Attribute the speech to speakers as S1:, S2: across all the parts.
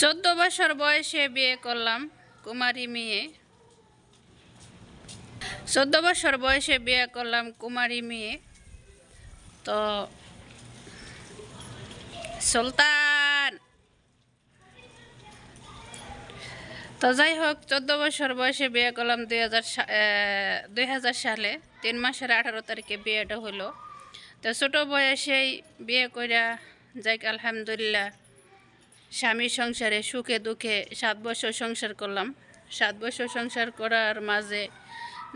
S1: চোদ্দ বছর বয়সে বিয়ে করলাম কুমারী মেয়ে। চোদ্দ বছর বয়সে বিয়ে করলাম কুমারী মেয়ে। তো সুলতান। তো যাই হোক, চোদ্দ বছর বয়সে বিয়ে করলাম দুই হাজার হাজার সালে, তিন মাসের আঠারো তারিখে বিয়েটা হলো। তো ছোটো বয়সেই বিয়ে কইরা যাই আলহামদুলিল্লাহ। স্বামী সংসারে সুখে দুঃখে সাত বছর সংসার করলাম। সাত বছর সংসার করার মাঝে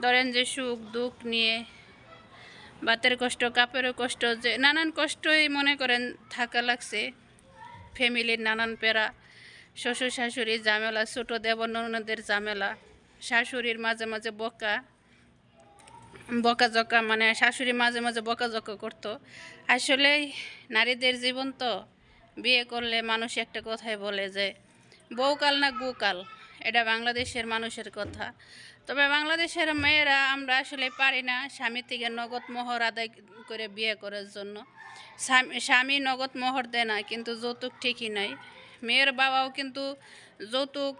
S1: ধরেন যে সুখ, দুঃখ নিয়ে বাতের কষ্ট, কাপেরও কষ্ট, যে নানান কষ্টই মনে করেন থাকা লাগছে। ফ্যামিলির নানান পেরা শ্বশুর, শাশুড়ির ঝামেলা, ছোটো দেবনদের ঝামেলা, শাশুড়ির মাঝে মাঝে বকা বকাঝকা মানে শাশুড়ি মাঝে মাঝে বকাঝকা করতো। আসলে নারীদের জীবন তো বিয়ে করলে মানুষ একটা কথাই বলে যে বউকাল না গুকাল এটা বাংলাদেশের মানুষের কথা। তবে বাংলাদেশের মেয়েরা আমরা আসলে পারি না স্বামী থেকে নগদ মোহর আদায় করে বিয়ে করার জন্য। স্বামী নগদ মোহর দেয় না, কিন্তু যৌতুক ঠিকই নাই। মেয়ের বাবাও কিন্তু যৌতুক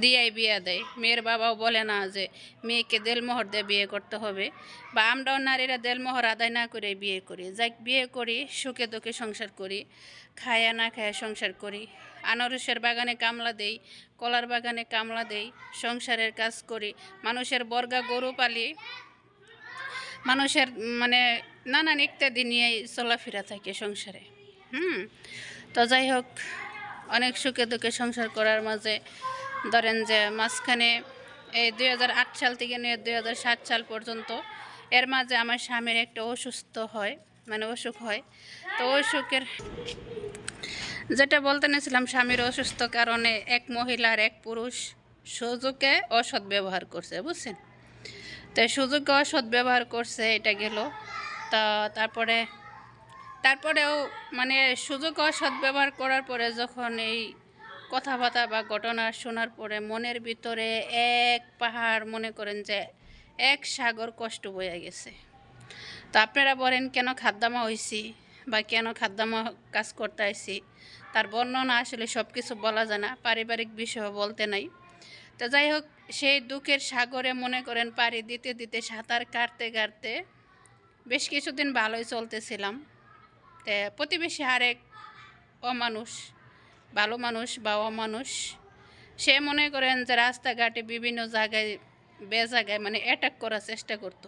S1: দিয়াই বিয়া দেয়। মেয়ের বাবাও বলে না যে মেয়েকে দেলমোহর দিয়ে বিয়ে করতে হবে। বা আমরাও নারীরা দেলমোহর আদায় না করে বিয়ে করি। যাই বিয়ে করি, সুখে দুঃখে সংসার করি, খায়া না খায়া সংসার করি। আনারসের বাগানে কামলা দেই, কলার বাগানে কামলা দেই, সংসারের কাজ করি। মানুষের বর্গা গরু পালি, মানুষের মানে নানান ইত্যাদি নিয়েই চলাফেরা থাকে সংসারে। হুম? তো যাই হোক, অনেক সুখে দুঃখে সংসার করার মাঝে ধরেন যে মাঝখানে এই দু হাজার আট সাল থেকে নিয়ে দু হাজার সাত সাল পর্যন্ত, এর মাঝে আমার স্বামীর একটা অসুস্থ হয় মানে অসুখ হয়। তো অসুখের যেটা বলতে নিয়েছিলাম, স্বামীর অসুস্থ কারণে এক মহিলার এক পুরুষ সুযোগে অসৎ ব্যবহার করছে, বুঝছেন? তো সুযোগে অসৎ ব্যবহার করছে, এটা গেল। তা তারপরে, তারপরেও মানে সুযোগ অসৎ ব্যবহার করার পরে যখন এই কথাবার্তা বা ঘটনা শোনার পরে মনের ভিতরে এক পাহাড় মনে করেন যে এক সাগর কষ্ট বয়ে গেছে। তো আপনারা বলেন, কেন খাদ্দামা হয়েছি বা কেন খাদ্দামা কাজ করতে আইছি? তার বর্ণনা আসলে সব কিছু বলা যায় না, পারিবারিক বিষয় বলতে নাই। তো যাই হোক, সেই দুঃখের সাগরে মনে করেন পাড়ি দিতে দিতে সাঁতার কাটতে কাটতে বেশ কিছুদিন ভালোই চলতেছিলাম। তে প্রতিবেশী আরেক অমানুষ ভালো মানুষ বা অমানুষ, সে মনে করেন যে রাস্তাঘাটে বিভিন্ন জায়গায়, বে জায়গায় মানে অ্যাটাক করার চেষ্টা করতো।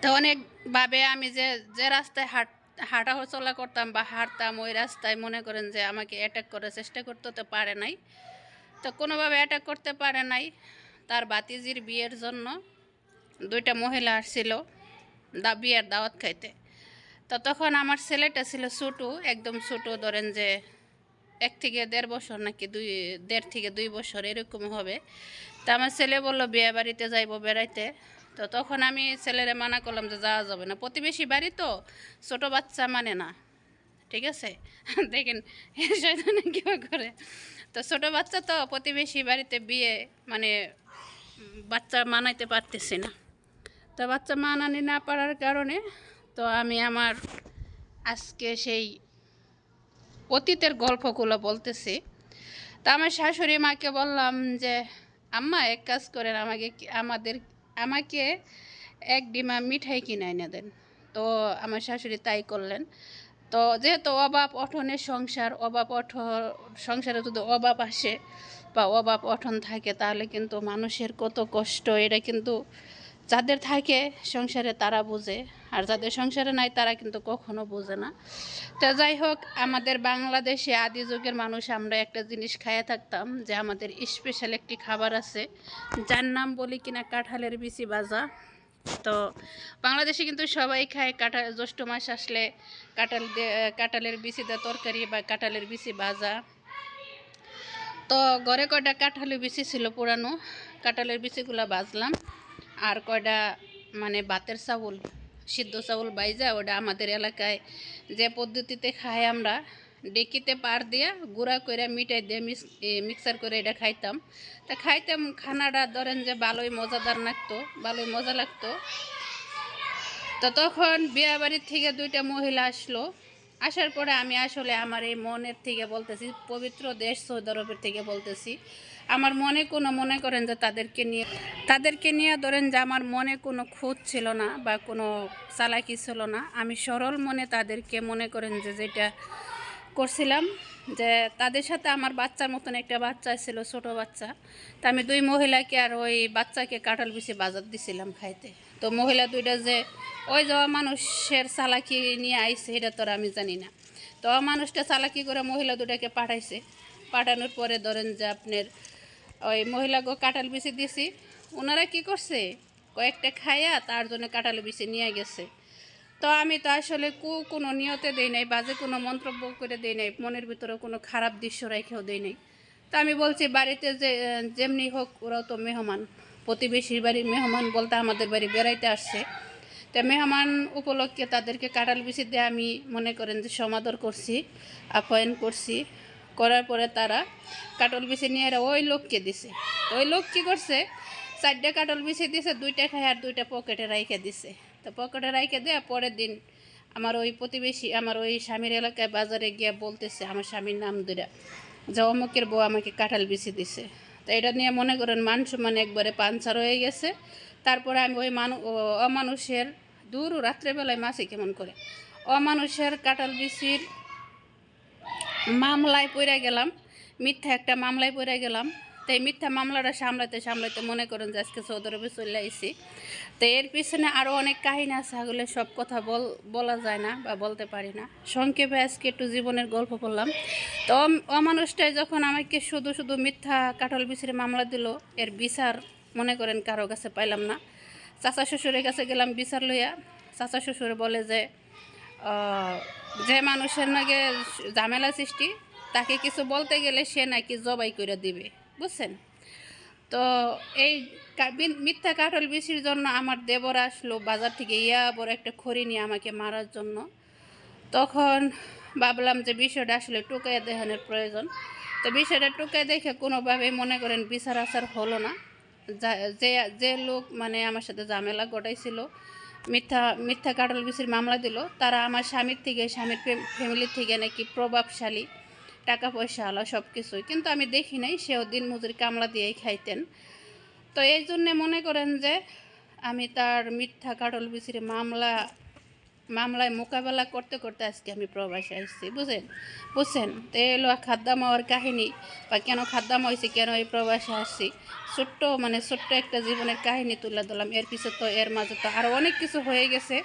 S1: তো অনেকভাবে আমি যে যে রাস্তায় হাঁট হাঁটা চলা করতাম বা হাঁটতাম, ওই রাস্তায় মনে করেন যে আমাকে অ্যাটাক করার চেষ্টা করতে তো পারে নাই। তো কোনোভাবে অ্যাটাক করতে পারে নাই। তার বাতিজির বিয়ের জন্য দুইটা মহিলা আসছিল দা, বিয়ের দাওয়াত খাইতে। তো তখন আমার ছেলেটা ছিল ছোটো, একদম ছোটো, ধরেন যে এক থেকে দেড় বছর নাকি দুই, দেড় থেকে দুই বছর এরকম হবে। তা আমার ছেলে বলল, বিয়ে বাড়িতে যাইবো বেড়াইতে। তো তখন আমি ছেলেরে মানা করলাম যে যাওয়া যাবে না। প্রতিবেশী বাড়ি তো, ছোটো বাচ্চা মানে না। ঠিক আছে? দেখেন শয়তানে কেউ করে? তো ছোটো বাচ্চা তো প্রতিবেশী বাড়িতে বিয়ে মানে বাচ্চা মানাইতে পারতেছি না। তো বাচ্চা মানানি না পারার কারণে তো আমি আমার আজকে সেই অতীতের গল্পগুলো বলতেছি। তা আমার শাশুড়ি মাকে বললাম যে, আম্মা, এক কাজ করেন, আমাকে আমাদের, আমাকে এক ডিমা মিঠাই কিনে এনে দেন। তো আমার শাশুড়ি তাই করলেন। তো যেহেতু অভাব অঠনের সংসার, অভাব অঠ, সংসারে যদি অভাব আসে বা অভাব অঠন থাকে, তাহলে কিন্তু মানুষের কত কষ্ট, এটা কিন্তু যাদের থাকে সংসারে তারা বোঝে, আর যাদের সংসারে নাই তারা কিন্তু কখনো বোঝে না। তো যাই হোক, আমাদের বাংলাদেশে আদি যুগের মানুষ, আমরা একটা জিনিস খাইয়ে থাকতাম যে আমাদের স্পেশাল একটি খাবার আছে, যার নাম বলি কিনা কাঁঠালের বিচি বাজা তো বাংলাদেশে কিন্তু সবাই খায় কাঁঠাল, জ্যৈষ্ঠ মাস আসলে কাঁঠাল কাঁঠালের বিচি দিয়ে তরকারি বা কাঁঠালের বিচি ভাজা। তো ঘরে কয়টা কাঁঠালের বিচি ছিল পুরানো, কাঁঠালের বিচিগুলো ভাজলাম। আর কয়টা মানে ভাতের চাউল, সিদ্ধ চাউল বাই বাইজা, ওটা আমাদের এলাকায় যে পদ্ধতিতে খাই আমরা, ডেকিতে পার দিয়া গুঁড়া করে মিটাই দিয়ে মিক্স মিক্সার করে এটা খাইতাম। তা খাইতাম, খানাটা ধরেন যে ভালোই মজাদার লাগতো, ভালোই মজা লাগতো। তো তখন বিয়া বাড়ির থেকে দুইটা মহিলা আসলো। আসার পরে আমি আসলে আমার এই মনের থেকে বলতেছি, পবিত্র দেশ সৌদি আরবের থেকে বলতেছি। আমার মনে কোনো, মনে করেন যে তাদেরকে নিয়ে তাদেরকে নিয়ে ধরেন যে আমার মনে কোনো খুঁত ছিল না বা কোনো চালাকি ছিল না। আমি সরল মনে তাদেরকে মনে করেন যে যেটা করছিলাম, যে তাদের সাথে আমার বাচ্চার মতন একটা বাচ্চা ছিল, ছোট বাচ্চা। তা আমি দুই মহিলাকে আর ওই বাচ্চাকে কাঁঠাল বিছে বাজার দিছিলাম খাইতে। তো মহিলা দুইটা যে, ওই যাওয়া মানুষের চালাকি নিয়ে আইছে, এটা তো আমি জানি না। তো মানুষটা চালাকি করে মহিলা দুটাকে পাঠাইছে। পাঠানোর পরে ধরেন যে আপনার ওই মহিলাকে কাঁঠাল বিছে দিছি। ওনারা কি করছে? কয়েকটা খাইয়া তার জন্য কাঁঠাল বিছে নিয়ে গেছে। তো আমি তো আসলে কু, কোনো নিয়তে দেই নাই, বাজে কোনো মন্তব্য করে দেই নাই, মনের ভিতরে কোনো খারাপ দৃশ্য রেখেও দেই নাই। তো আমি বলছি, বাড়িতে যে, যেমনি হোক ওরাও তো মেহমান, প্রতিবেশীর বাড়ির মেহমান বলতে আমাদের বাড়ি বেড়াইতে আসছে। তো মেহমান উপলক্ষে তাদেরকে কাঁঠাল বিচি দিয়ে আমি মনে করেন যে সমাদর করছি, আপ্যায়ন করছি। করার পরে তারা কাটল বিচি নিয়ে এরা ওই লোককে দিছে। ওই লোক কী করছে? চারটে কাটল বিছে দিছে, দুইটা খায় আর দুইটা পকেটে রাইখে দিছে। তো পকেটে রাইখে দেয়া পরের দিন আমার ওই প্রতিবেশী, আমার ওই স্বামীর এলাকায় বাজারে গিয়ে বলতেছে আমার স্বামীর নাম দুইটা যে অমুকের বউ আমাকে কাঁঠাল বিছে দিছে। তো এটা নিয়ে মনে করেন মান সম্মান একবারে পাঞ্চার হয়ে গেছে। তারপরে আমি ওই মানু অমানুষের, দূর রাত্রেবেলায় মাসে কেমন করে? অমানুষের কাঁঠাল বিচির মামলায় পড়ে গেলাম। মিথ্যা একটা মামলায় পড়ে গেলাম। তো এই মিথ্যা মামলাটা সামলাতে সামলাতে মনে করেন যে আজকে সৌদি আরবে চলে আইসি তো এর পিছনে আরও অনেক কাহিনী আছে আগলে সব কথা বল বলা যায় না বা বলতে পারি না। সংক্ষেপে আজকে একটু জীবনের গল্প বললাম। তো অমানুষটাই যখন আমাকে শুধু শুধু মিথ্যা কাটল বিচিরে মামলা দিল, এর বিচার মনে করেন কারও কাছে পাইলাম না। চাচা শ্বশুরের কাছে গেলাম বিচার লইয়া। চাচা শ্বশুর বলে যে যে মানুষের নাকি ঝামেলা সৃষ্টি, তাকে কিছু বলতে গেলে সে নাকি জবাই করে দিবে, বুঝছেন? তো এই মিথ্যা কাঠল বিচির জন্য আমার দেবর আসলো বাজার থেকে, ইয়া বড় একটা খড়ি নিয়ে আমাকে মারার জন্য। তখন ভাবলাম যে বিষয়টা আসলে টুকাইয়া দেখানোর প্রয়োজন। তো বিষয়টা টুকাই দেখে কোনোভাবে মনে করেন বিচার আচার হলো না। যে যে লোক মানে আমার সাথে ঝামেলা ঘটাইছিল মিথ্যা মিথ্যা কাটল বিচির মামলা দিল। তারা আমার স্বামীর থেকে, স্বামীর ফ্যামিলির থেকে নাকি প্রভাবশালী, টাকা পয়সা আলো সব কিছুই। কিন্তু আমি দেখি নাই, সেও দিন মজুরি কামলা দিয়েই খাইতেন। তো এই জন্যে মনে করেন যে, আমি তার মিথ্যা কাটল বিচির মামলা মামলায় মোকাবেলা করতে করতে আজকে আমি প্রবাসে আসছি, বুঝেন? বুঝছেন? তো এলো খাদ্দাম হওয়ার কাহিনী, বা কেন খাদ্দাম হয়েছে কেন এই প্রবাসে আসছি, ছোট্ট মানে ছোট্ট একটা জীবনের কাহিনী তুলে দিলাম এর পিছে তো, এর মাঝে তো আরও অনেক কিছু হয়ে গেছে।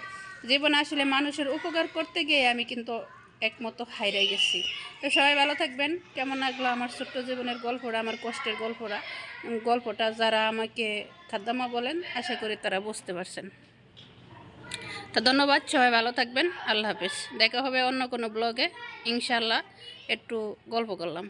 S1: জীবনে আসলে মানুষের উপকার করতে গিয়ে আমি কিন্তু একমতো হাইরে গেছি। তো সবাই ভালো থাকবেন। কেমন লাগল আমার ছোট্ট জীবনের গল্পটা, আমার কষ্টের গল্পটা? গল্পটা যারা আমাকে খাদ্দামা বলেন, আশা করি তারা বুঝতে পারছেন। তো ধন্যবাদ, সবাই ভালো থাকবেন, আল্লাহ হাফিজ। দেখা হবে অন্য কোনো ব্লগে ইনশাল্লাহ একটু গল্প করলাম।